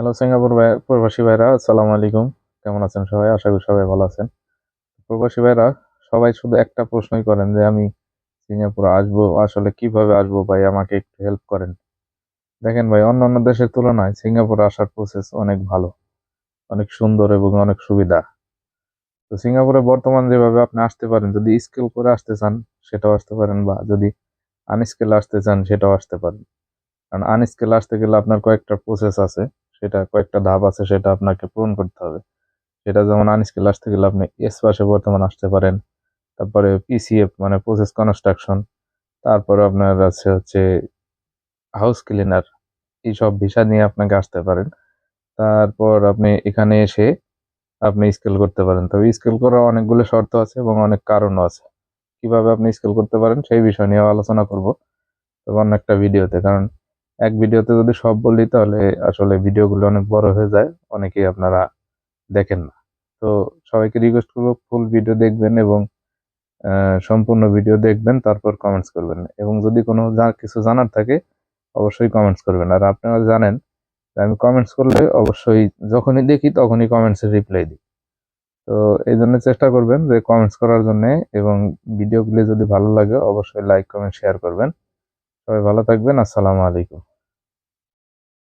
Hello, Singapore প্রবাসী ভাইরা, আসসালামু আলাইকুম। কেমন আছেন সবাই? আশা করি সবাই ভালো আছেন। প্রবাসী ভাইরা, সবাই শুধু একটা প্রশ্নই করেন যে আমি সিঙ্গাপুরে আসব, আসলে কীভাবে আসব ভাই? আমাকে একটু হেল্প করেন। দেখেন ভাই, অন্যান্য দেশের তুলনায় সিঙ্গাপুরে আসার প্রসেস অনেক ভালো, অনেক সুন্দর এবং অনেক সুবিধা। তো সিঙ্গাপুরে বর্তমান যেভাবে আপনি আসতে পারেন, যদি স্কিল করে আসতে চান, সেটাও আসতে পারেন বা যদি আনস্কিল আসতে চান, সেটাও আসতে পারেন। কারণ আনস্কিল আসতে গেলে আপনার কয়েকটা প্রসেস আছে। সেটা কয়েকটা ধাপ আছে, সেটা আপনাকে পূরণ করতে হবে। সেটা যেমন আনস্কিল আসতে গেলে আপনি এস পাশে বর্তমান আসতে পারেন, তারপরে পিসিএফ মানে প্রসেস কনস্ট্রাকশন তারপরে আপনার আছে হচ্ছে হাউস ক্লিনার এইসব ভিসা নিয়ে আপনাকে আসতে পারেন। তারপর আপনি এখানে এসে আপনি স্কেল করতে পারেন। তবে স্কেল করার অনেকগুলো শর্ত আছে এবং অনেক কারণও আছে। কীভাবে আপনি স্কেল করতে পারেন সেই বিষয় নিয়ে আলোচনা করব। তবে অন্য একটা ভিডিওতে কারণ এক ভিডিওতে যদি সব বলি, তাহলে আসলে ভিডিওগুলো অনেক বড় হয়ে যায়, অনেকেই আপনারা দেখেন না। তো সবাইকে রিকোয়েস্ট করব ফুল ভিডিও দেখবেন এবং সম্পূর্ণ ভিডিও দেখবেন, তারপর কমেন্টস করবেন। এবং যদি কোনো কিছু জানার থাকে, অবশ্যই কমেন্টস করবেন। আর আপনারা জানেন, আমি কমেন্টস করলে অবশ্যই যখনই দেখি, তখনই কমেন্টসের রিপ্লাই দিই। তো এই জন্য চেষ্টা করবেন যে কমেন্টস করার জন্য, এবং ভিডিওগুলি যদি ভালো লাগে, অবশ্যই লাইক কমেন্ট শেয়ার করবেন। সবাই ভালো থাকবেন, আসসালামু আলাইকুম।